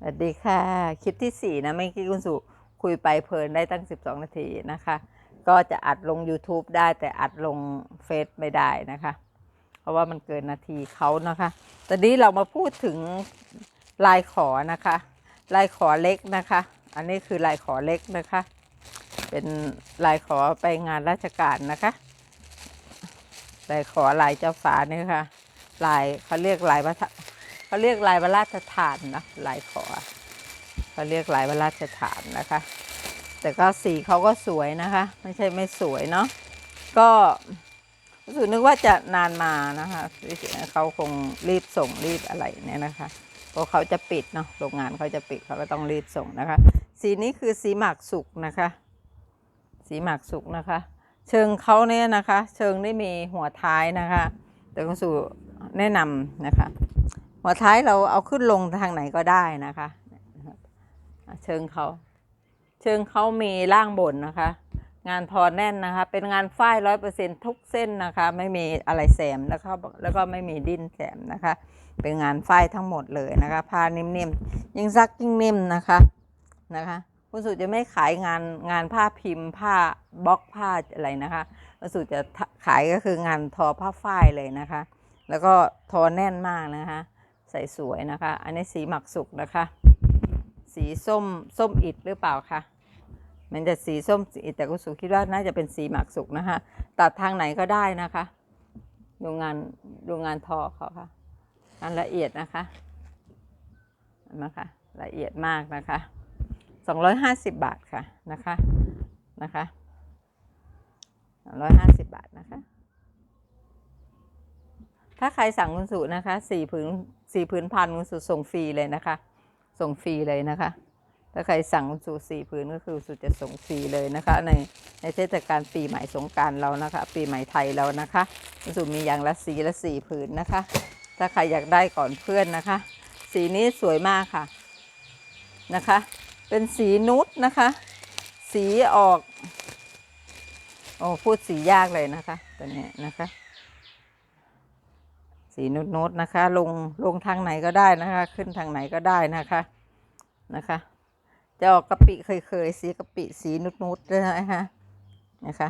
สวัสดีค่ะ คลิปที่ 4 นะเมื่อกี้คุณสุคุยไปเพลินได้ตั้ง 12 นาทีนะคะ ก็จะอัดลง YouTube ได้แต่อัดลงเฟซไม่ได้นะคะ เพราะว่ามันเกินนาทีเขานะคะ ตอนนี้เรามาพูดถึงลายขอนะคะ ลายขอเล็กนะคะ อันนี้คือลายขอเล็กนะคะ เป็นลายขอไปงานราชการนะคะ ลายขอลายเจ้าฟ้านี่ค่ะ ลายเขาเรียกลายพระทะ เขาเรียกลายพระราชทานนะลายขอเขาเรียกลายพระราชทานนะคะ แต่ก็สีเขาก็สวยนะคะ ไม่ใช่ไม่สวยเนาะก็รู้สึกนึกว่าจะนานมานะคะเขาคงรีบส่งรีบอะไรเนี่ยนะคะเพราะเขาจะปิดเนาะโรงงานเขาจะปิดเขาก็ต้องรีบส่งนะคะ สีนี้คือสีหมากสุกนะคะ สีหมากสุกนะคะ เชิงเขาเนี่ยนะคะ เชิงได้มีหัวท้ายนะคะ แต่คุณสู่แนะนำนะคะ หัวท้ายเราเอาขึ้นลงทางไหนก็ได้นะคะ เชิงเขา เชิงเขามีล่างบนนะคะ งานทอแน่นนะคะ เป็นงานฝ้ายร้อยเปอร์เซ็นทุกเส้นนะคะ ไม่มีอะไรแสมแล้วก็แล้วก็ไม่มีดิ้นแสมนะคะ เป็นงานฝ้ายทั้งหมดเลยนะคะผ้านิ่มๆยิ่งซักยิ่งนิ่มนะคะนะคะคุณสุจะไม่ขายงานงานผ้าพิมพ์ผ้าบล็อกผ้าอะไรนะคะคุณสุจะขายก็คืองานทอผ้าฝ้ายเลยนะคะ แล้วก็ทอแน่นมากนะคะ ใส่สวยนะคะ อันนี้สีหมักสุกนะคะ สีส้มส้มอิดหรือเปล่าคะมันจะสีส้มสอิฐแต่คุณสุคิดว่าน่าจะเป็นสีหมักสุกนะคะตัดทางไหนก็ได้นะคะ ดูงานดูงานทอเขาค่ะงานละเอียดนะคะนไหมคะละเอียดมากนะคะ 250 บาทค่ะนะคะนะคะ250 บาทนะคะ ถ้าใครสั่งคุณสุนะคะสี่ผืนสี่ผืนพันคุณสุส่งฟรีเลยนะคะ ส่งฟรีเลยนะคะ ถ้าใครสั่งคุณสุสี่ผืนก็คือสุจะส่งฟรีเลยนะคะ ในในเทศกาลปีใหม่สงการเรานะคะ ปีใหม่ไทยเรานะคะคุณสุมีอย่างละสีละสี่ผืนนะคะ ถ้าใครอยากได้ก่อนเพื่อนนะคะ สีนี้สวยมากค่ะนะคะ เป็นสีนุชนะคะ สีออกโอ้พูดสียากเลยนะคะตัวนี้นะคะ สีนุดนุดๆนะคะ ลงลงทางไหนก็ได้นะคะ ขึ้นทางไหนก็ได้นะคะนะคะ จะออกกะปิเคยๆสีกะปิสีนุดนุดๆด้วยนะคะนะคะ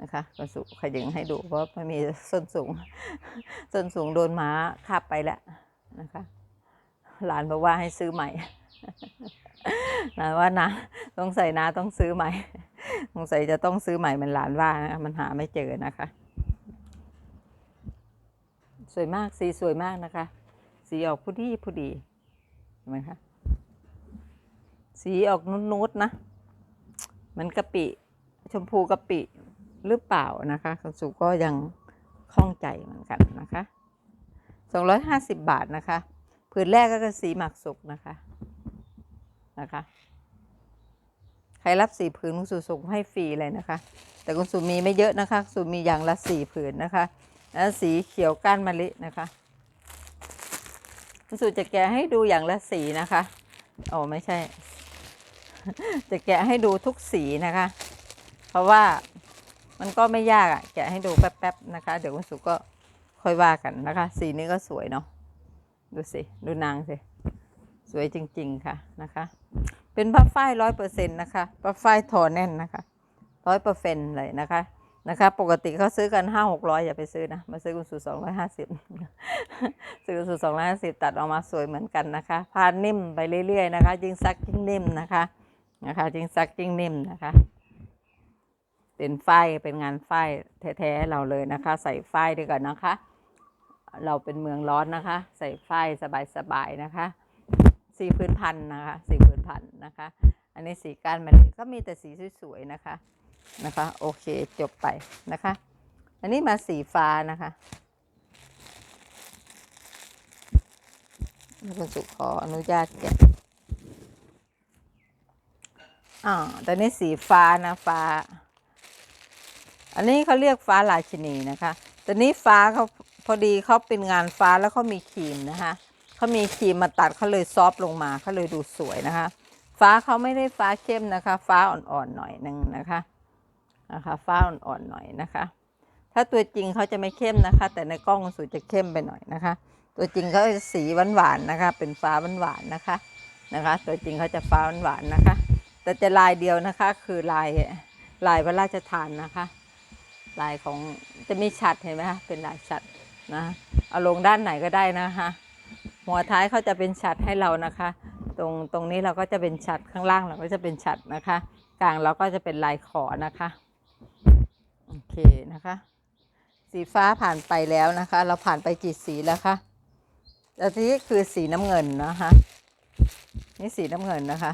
นะคะกระสุขยิงให้ดูเพราะไม่มีส้นสูงส้นสูงโดนหม้าคาบไปแล้วนะคะหลานบอกว่าให้ซื้อใหม่หลานว่านะต้องใส่นาต้องซื้อใหม่สงสัยจะต้องซื้อใหม่มันหลานว่านะะมันหาไม่เจอนะคะ สวยมากสีสวยมากนะคะ สีออกผู้ดีผู้ดีเห็นไหมคะสีออกนุดๆนะมันกะปิชมพูกะปิหรือเปล่านะคะคุณสุก็ยังคล่องใจเหมือนกันนะคะ 250 บาทนะคะผืนแรกก็คือสีหมักสุกนะคะนะคะ ใครรับสีผืนคุณสุส่งให้ฟรีเลยนะคะ แต่คุณสุมีไม่เยอะนะคะคุณสุมีอย่างละสี่ผืนนะคะ แล้วสีเขียวก้านมะลินะคะคุณสุจะแกะให้ดูอย่างละสีนะคะโอ้ไม่ใช่ จะแกะให้ดูทุกสีนะคะ เพราะว่ามันก็ไม่ยากอะแกะให้ดูแป๊บๆนะคะ เดี๋ยวคุณสุก็ค่อยว่ากันนะคะ สีนี้ก็สวยเนาะดูสิ ดูนางสิ สวยจริง ๆ ค่ะนะคะ เป็นผ้าฝ้ายร้อยเปอร์เซ็นต์นะคะผ้าฝ้ายทอแน่นนะคะร้อยเปอร์เซ็นต์เลยนะคะ นะคะ ปกติเขาซื้อกันห้าหกร้อยอย่าไปซื้อนะ มาซื้อกุสูตรสองร้อยห้าสิบซื้อกุสูสองร้อยห้าสิบตัดออกมาสวยเหมือนกันนะคะพานิ่มไปเรื่อยๆนะคะยิ่งซักยิ่งนิ่มนะคะนะคะยิ่งซักยิ่งนิ่มนะคะ เป็นฝ้ายเป็นงานฝ้ายแท้ๆเราเลยนะคะ ใส่ฝ้ายด้วยกันนะคะ เราเป็นเมืองร้อนนะคะ ใส่ฝ้ายสบายๆนะคะสีพื้นพันนะคะสีพื้นพันนะคะ อันนี้สีก้านมะลิก็มีแต่สีสวยๆนะคะ นะคะ โอเคจบไปนะคะ อันนี้มาสีฟ้านะคะคุณสุขออนุญาตแกะอ่าตอนนี้สีฟ้านะฟ้า อันนี้เขาเรียกฟ้าราชินีนะคะ ตอนนี้ฟ้าเขาพอดีเขาเป็นงานฟ้าแล้วเขามีครีมนะคะเขามีครีมมาตัดเขาเลยซอฟลงมาเขาเลยดูสวยนะคะ ฟ้าเขาไม่ได้ฟ้าเข้มนะคะ ฟ้าอ่อนๆหน่อยหนึงนะคะ นะคะฟ้าอ่อนๆหน่อยนะคะ ถ้าตัวจริงเขาจะไม่เข้มนะคะ แต่ในกล้องสูจะเข้มไปหน่อยนะคะ ตัวจริงเขาจะสีหวานๆนะคะ เป็นฟ้าหวานๆนะคะนะคะ ตัวจริงเขาจะฟ้าหวานๆนะคะ แต่จะลายเดียวนะคะคือลายลายพระราชทานนะคะ ลายของจะมีฉัดเห็นไหมคะเป็นลายฉัดนะเอาลงด้านไหนก็ได้นะคะหัวท้ายเขาจะเป็นฉัดให้เรานะคะ ตรงตรงนี้เราก็จะเป็นฉัดข้างล่างเราก็จะเป็นฉัดนะคะ กลางเราก็จะเป็นลายขอนะคะ เคนะคะ สีฟ้าผ่านไปแล้วนะคะ เราผ่านไปกี่สีแล้วคะแล้วทีนี้คือสีน้ำเงินนะคะ นี่สีน้ำเงินนะคะ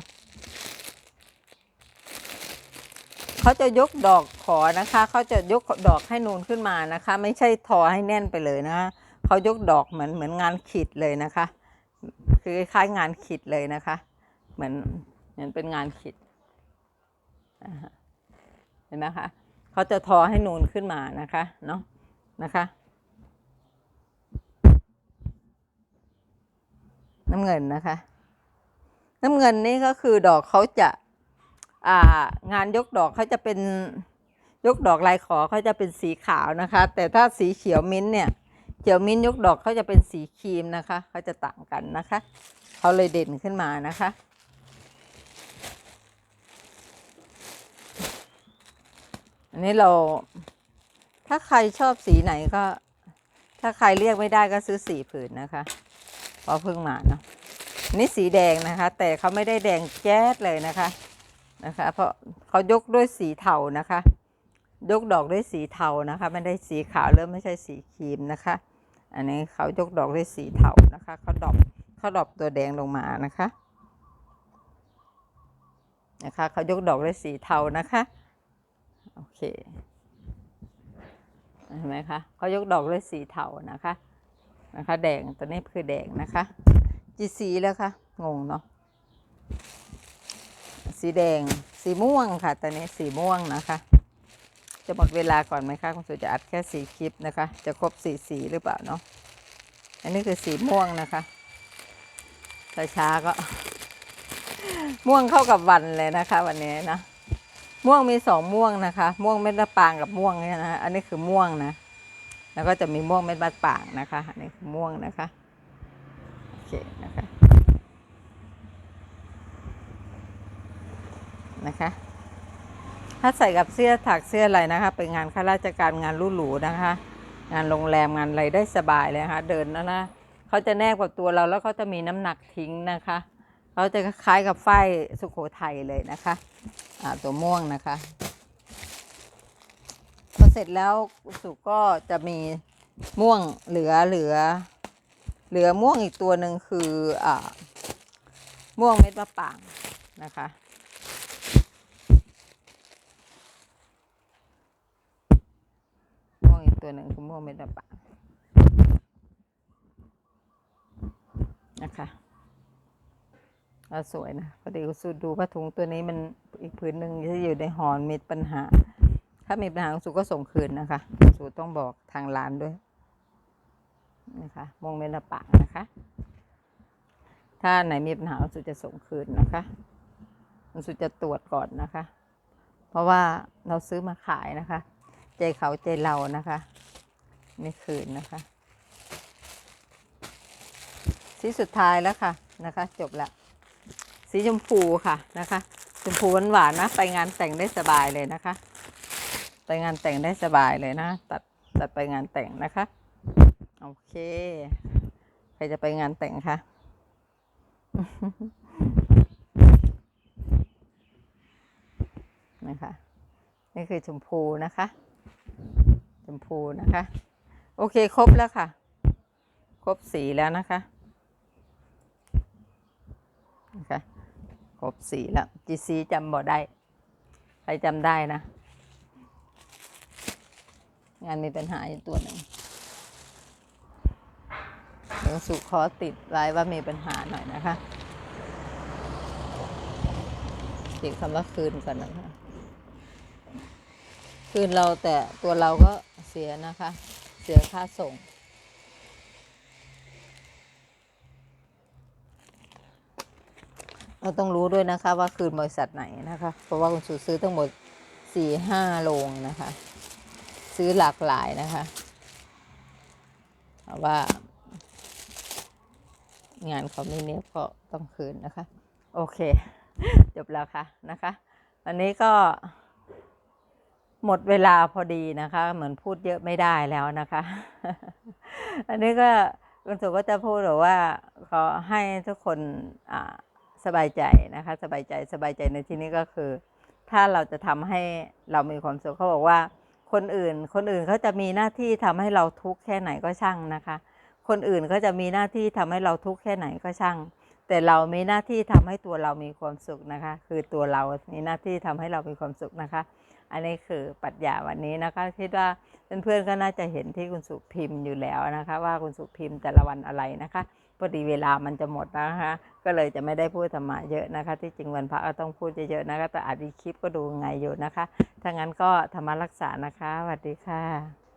เขาจะยกดอกขอนะคะเขาจะยกดอกให้นูนขึ้นมานะคะ ไม่ใช่ทอให้แน่นไปเลยนะคะเขายกดอกเหมือนเหมือนงานขีดเลยนะคะ คือคล้ายงานขีดเลยนะคะ เหมือนเหมือนเป็นงานขีดเห็นไหมคะ เขาจะทอให้นูนขึ้นมานะคะเนาะนะคะน้ำเงินนะคะ น้ำเงินนี่ก็คือดอกเขาจะอ่างานยกดอกเขาจะเป็นยกดอกลายขอเขาจะเป็นสีขาวนะคะ แต่ถ้าสีเขียวมิ้นท์เนี่ยเขียวมิ้นท์ยกดอกเขาจะเป็นสีครีมนะคะเขาจะต่างกันนะคะเขาเลยเด่นขึ้นมานะคะ อันนี้เรา ถ้าใครชอบสีไหนก็ ถ้าใครเรียกไม่ได้ก็ซื้อสีผืนนะคะพราะเพิ่งมาเนาะนนี่สีแดงนะคะ แต่เขาไม่ได้แดงแจ๊ดเลยนะคะนะคะ เพราะเขายกด้วยสีเทานะคะ ยกดอกด้วยสีเทานะคะไม่ได้สีขาวเริ่มไม่ใช่สีครีมนะคะ อันนี้เขายกดอกด้วยสีเทานะคะเขาดอกเขาดอกตัวแดงลงมานะคะนะคะเขายกดอกด้วยสีเทานะคะ โอเคเห็นไหมคะเขายกดอกด้วยสีเทานะคะนะคะ แดงตัวนี้คือแดงนะคะจีสีแล้วคะงงเนาะสีแดงสีม่วงค่ะตอนนี้สีม่วงนะคะ จะหมดเวลาก่อนไหมคะคุณสุจะอัดแค่สีคลิปนะคะ จะครบสีสีหรือเปล่าเนาะอันนี้คือสีม่วงนะคะช้าๆก็ ม่วงเข้ากับวันเลยนะคะ วันนี้นะ ม่วงมีสองม่วงนะคะ ม่วงเม็ดมะปางกับม่วงเนี่ยนะอันนี้คือม่วงนะ แล้วก็จะมีม่วงเม็ดมะปางนะคะอันนี้คือม่วงนะคะโอเคนะคะนะคะ ถ้าใส่กับเสื้อถักเสื้ออะไรนะคะ เป็นงานข้าราชการงานหรูนะคะ งานโรงแรมงานอะไรได้สบายเลยนะคะเดินแล้วนะเขาจะแนบกับตัวเราแล้วเขาจะมีน้ำหนักทิ้งนะคะ เขาจะคล้ายกับฝ้ายสุโขทัยเลยนะคะตัวม่วงนะคะพอเสร็จแล้วสุก็จะมีม่วงเหลือเหลือ เหลือม่วงอีกตัวหนึ่งคืออม่วงเม็ดมะปรางนะคะม่วงอีกตัวหนึ่งคือม่วงเม็ดมะปรางนะคะ ก็สวยนะพอดีคุณสูดูผ้าถุงตัวนี้มันอีกผืนหนึ่งที่อยู่ในหอนมีปัญหา ถ้ามีปัญหาคุณสูก็ส่งคืนนะคะคุณสูต้องบอกทางร้านด้วยนะคะมงเม็ดมะปรางนะคะ ถ้าไหนมีปัญหาคุณสูจะส่งคืนนะคะคุณสูจะตรวจก่อนนะคะ เพราะว่าเราซื้อมาขายนะคะ ใจเขาใจเรานะคะไม่คืนนะคะสีสุดท้ายแล้วค่ะนะคะ จบละ สีชมพูค่ะนะคะชมพูหวานๆนะ ไปงานแต่งได้สบายเลยนะคะ ไปงานแต่งได้สบายเลยนะ ตัดตัดไปงานแต่งนะคะ โอเค ใครจะไปงานแต่งคะนะคะนี่คือชมพูนะคะ ชมพูนะคะ โอเคครบแล้วค่ะ ครบสีแล้วนะคะนะคะ ครบสีแล้วจีซีจำบ่ได้ ใครจำได้นะ งานมีปัญหาอยู่ตัวหนึ่งเดี๋ยวสุขอติดไว้ว่ามีปัญหาหน่อยนะคะติดคำว่าคืนก่อนนะคะ คืนเราแต่ตัวเราก็เสียนะคะ เสียค่าส่ง เราต้องรู้ด้วยนะคะว่าคืนบริษัทไหนนะคะ เพราะว่าคุณสูซื้อทั้งหมดสี่ห้าโรงนะคะ ซื้อหลากหลายนะคะเพราะว่า งานเขาไม่เนี้ยก็ต้องคืนนะคะ โอเค จบแล้วค่ะนะคะวันนี้ก็หมดเวลาพอดีนะคะ เหมือนพูดเยอะไม่ได้แล้วนะคะ อันนี้ก็คุณสุก็จะพูดหรือว่าขอให้ทุกคนอ่า สบายใจนะคะ สบายใจสบายใจในที่นี้ก็คือ ถ้าเราจะทำให้เรามีความสุขเขาบอกว่า คนอื่น คนอื่นเขาจะมีหน้าที่ทำให้เราทุกข์แค่ไหนก็ช่างนะคะ คนอื่นเขาจะมีหน้าที่ทำให้เราทุกข์แค่ไหนก็ช่าง แต่เรามีหน้าที่ทำให้ตัวเรามีความสุขนะคะ คือตัวเรามีหน้าที่ทำให้เรามีความสุขนะคะ อันนี้คือปรัชญาวันนี้นะคะคิดว่าเพื่อนๆก็น่าจะเห็นที่คุณสุพิมพ์อยู่แล้วนะคะ ว่าคุณสุพิมพ์แต่ละวันอะไรนะคะ พอดีเวลามันจะหมดนะคะ ก็เลยจะไม่ได้พูดธรรมะเยอะนะคะ ที่จริงวันพระก็ต้องพูดเยอะๆนะคะ แต่อาจมีคลิปก็ดูไงอยู่นะคะถ้างั้นก็ธรรมรักษานะคะสวัสดีค่ะ